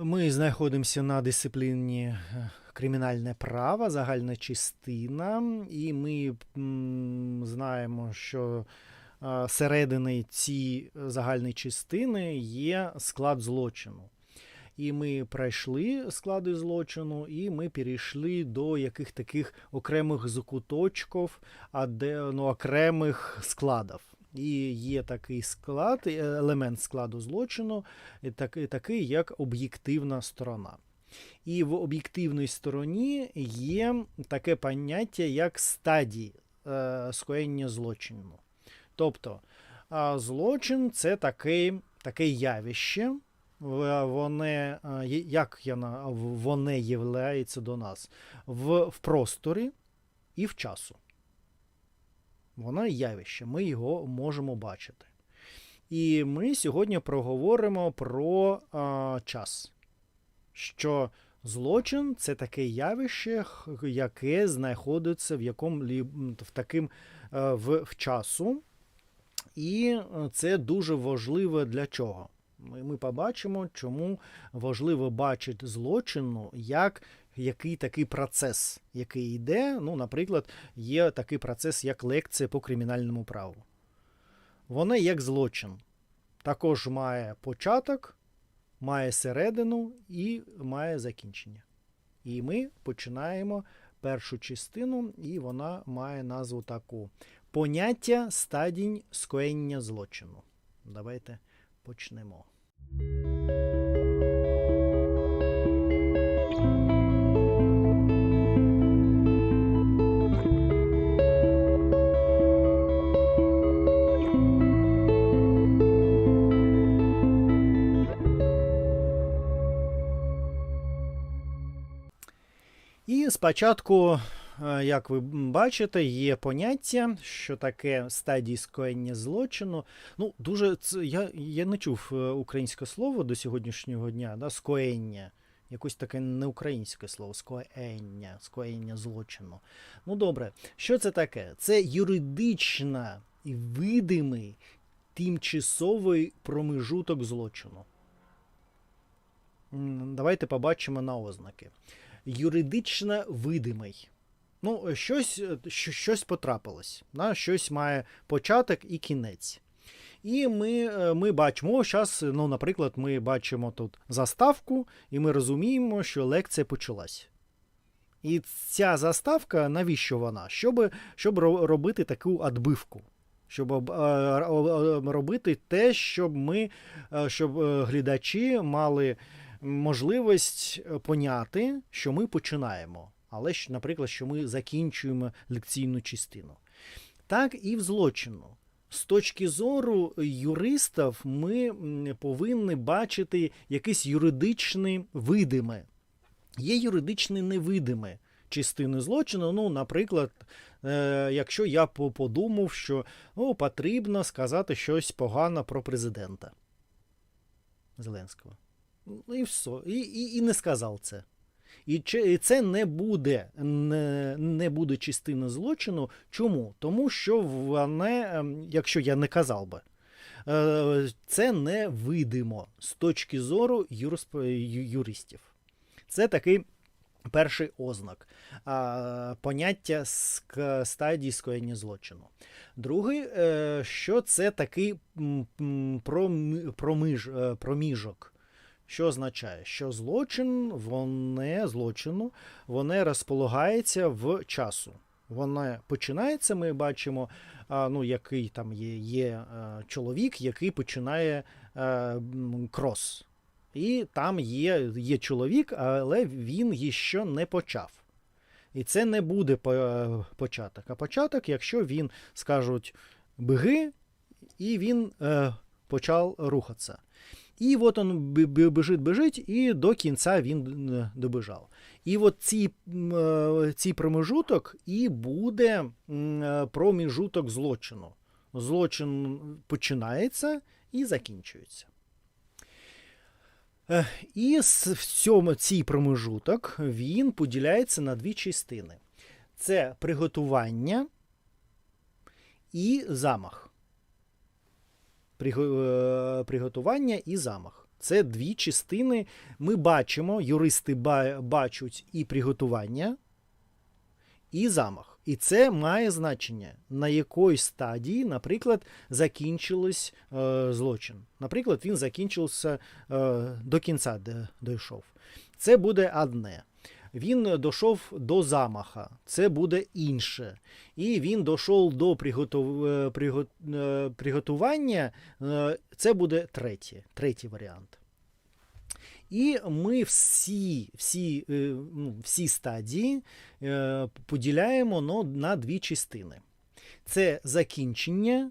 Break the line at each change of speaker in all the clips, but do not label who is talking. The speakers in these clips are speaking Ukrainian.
Ми знаходимося на дисципліні е, кримінальне право, загальна частина, і ми знаємо, що е, середини цієї загальної частини є склад злочину. І ми пройшли склади злочину, і ми перейшли до яких таких окремих закуточків, а де ну, окремих складів. І є такий склад, е, елемент складу злочину, такий, такий як об'єктивна сторона. І в об'єктивній стороні є таке поняття, як стадії е, скоєння злочину. Тобто злочин це таке, таке явище, Воне, е, як воне являється до нас в, в просторі і в часу. Воно явище, ми його можемо бачити. І ми сьогодні проговоримо про а, час. Що злочин це таке явище, яке знаходиться в якому в таким е, в, в часу. І е, це дуже важливо для чого? Ми, побачимо, чому важливо бачити злочину як який такий процес, який йде. Ну, наприклад, є такий процес, як лекція по кримінальному праву. Вона як злочин. Також має початок, має середину і має закінчення. І ми починаємо першу частину, і вона має назву таку: Поняття стадінь скоєння злочину. Давайте почнемо. І спочатку, е, як ви бачите, є поняття, що таке стадії скоєння злочину. Ну, дуже я, я не чув е, українське слово до сьогоднішнього дня, да, скоєння. Якось таке неукраїнське слово скоєння, скоєння злочину. Ну добре, що це таке? Це юридична і видимий тимчасовий промежуток злочину. Давайте побачимо на ознаки юридично видимий. Ну, щось, що- щось потрапилось, да? щось має початок і кінець. І ми, е, ми бачимо, зараз, ну, наприклад, ми бачимо тут заставку, і ми розуміємо, що лекція почалась. І ця заставка, навіщо вона? Щоб, щоб робити таку адбивку. Щоб об- е, ро- робити те, щоб ми, е, щоб глядачі мали можливість е, поняти, що ми починаємо, але наприклад, що ми закінчуємо лекційну частину. Так і в злочину. З точки зору юристів, ми повинні бачити якесь юридичне видиме. Є юридичне невидиме частини злочину. Ну, наприклад, е, якщо я подумав, що ну, потрібно сказати щось погано про президента Зеленського. Ну і все. І, і, і не сказав це. І це не буде, не, не буде частина злочину. Чому? Тому що вони, ем, якщо я не казав би, е, це не видимо з точки зору юрисп- юристів. Це такий перший ознак поняття стадії скоєння злочину. Другий, е, що це такий проміж, е, проміжок. Що означає, що злочин, воне, злочину, воно розполагається в часу. Воно починається, ми бачимо, ну, який там є, є е, чоловік, який починає е, крос. І там є, є чоловік, але він ще не почав. І це не буде початок. А початок, якщо він скажуть беги, і він е, почав рухатися. І от він біжить, біжить, і до кінця він е, добіжав. І от ці, е, цей промежуток і буде е, проміжуток злочину. Злочин починається і закінчується. І в цьому цей промежуток він поділяється на дві частини: це приготування і замах. Е, Приготування і замах. Це дві частини. Ми бачимо, юристи бачать і приготування, і замах. І це має значення, на якої стадії, наприклад, закінчилось е, злочин. Наприклад, він закінчився е, до кінця, де дійшов. Це буде одне. Він дійшов до замаха, це буде інше. І він дійшов до приготов... е, приго- е, приготування, е, це буде третє, третій варіант. І ми всі, всі, ну, всі стадії поділяємо ну, на дві частини. Це закінчення,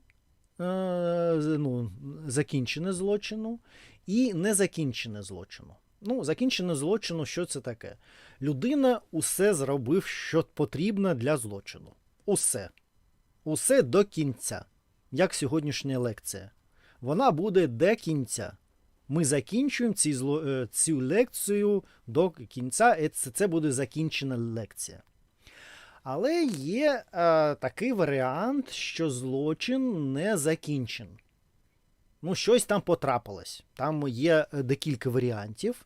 ну, закінчене злочину і незакінчене злочину. Ну, закінчене злочину, що це таке? Людина усе зробив, що потрібно для злочину. Усе. Усе до кінця. Як сьогоднішня лекція. Вона буде до кінця. Ми закінчуємо ці зло, е, цю лекцію до кінця, і це, буде закінчена лекція. Але є е, такий варіант, що злочин не закінчен. Ну, щось там потрапилось. Там є е, декілька варіантів.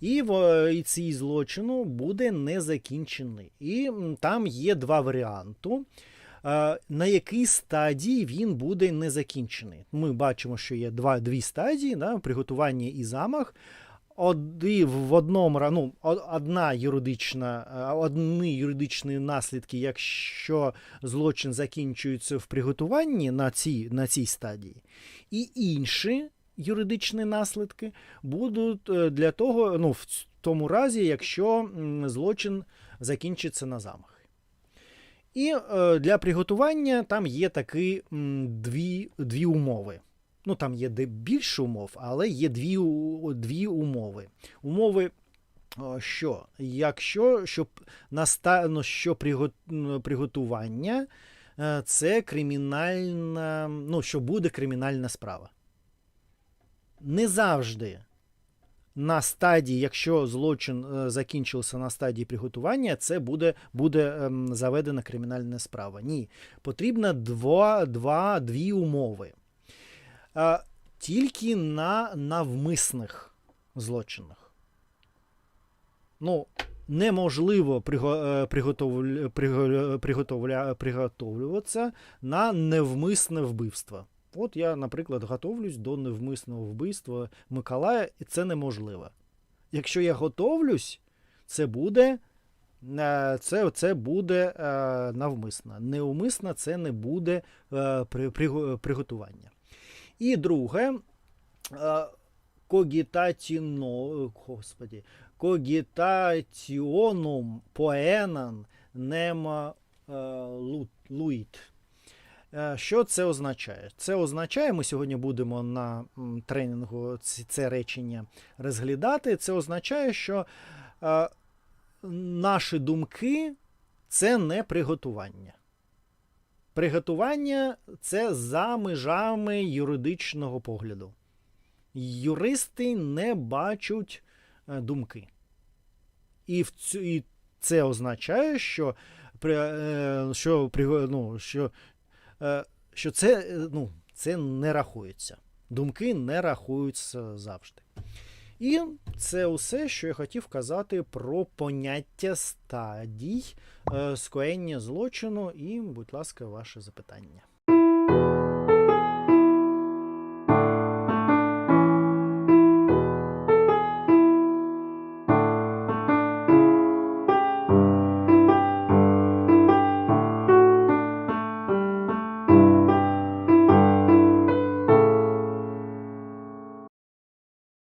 І, в, і цей злочину буде не закінчений. І там є два варіанти. Е, На якій стадії він буде не закінчений. Ми бачимо, що є два, дві стадії: да, приготування і замах. Оди в одному ну, одна юридична, е, одні юридичні наслідки, якщо злочин закінчується в приготуванні на цій, на цій стадії, і інші юридичні наслідки будуть е, для того, ну, в тому разі, якщо злочин закінчиться на замах. І е, для приготування там є такі дві, дві умови. Ну, там є більше умов, але є дві, дві умови. Умови, що? Якщо щоб наста... ну, що приготування е, це кримінальна, ну, що буде кримінальна справа. Не завжди на стадії, якщо злочин е, закінчився на стадії приготування, це буде, буде ем, заведена кримінальна справа. Ні. Потрібно два, два, дві умови. Е, тільки на навмисних злочинах. Ну, неможливо е, приготовлюватися на невмисне вбивство. От я, наприклад, готовлюсь до невмисного вбивства Миколая, і це неможливо. Якщо я готовлюсь, це буде, е, це, це буде навмисно. Неумисно це не буде при, приго- приготування. І друге, е, когітатіно, господі, когітаціонум поенан нема е, луїт. Е, Що це означає? Це означає, ми сьогодні будемо на тренінгу це речення розглядати. Це означає, що наші думки це не приготування. Приготування це за межами юридичного погляду. Юристи не бачать е, думки. І, в цю, і це означає, що, е, що, ну, що е, що це, ну, це не рахується. Думки не рахуються завжди. І це усе, що я хотів казати про поняття стадій е, скоєння злочину. І, будь ласка, ваше запитання.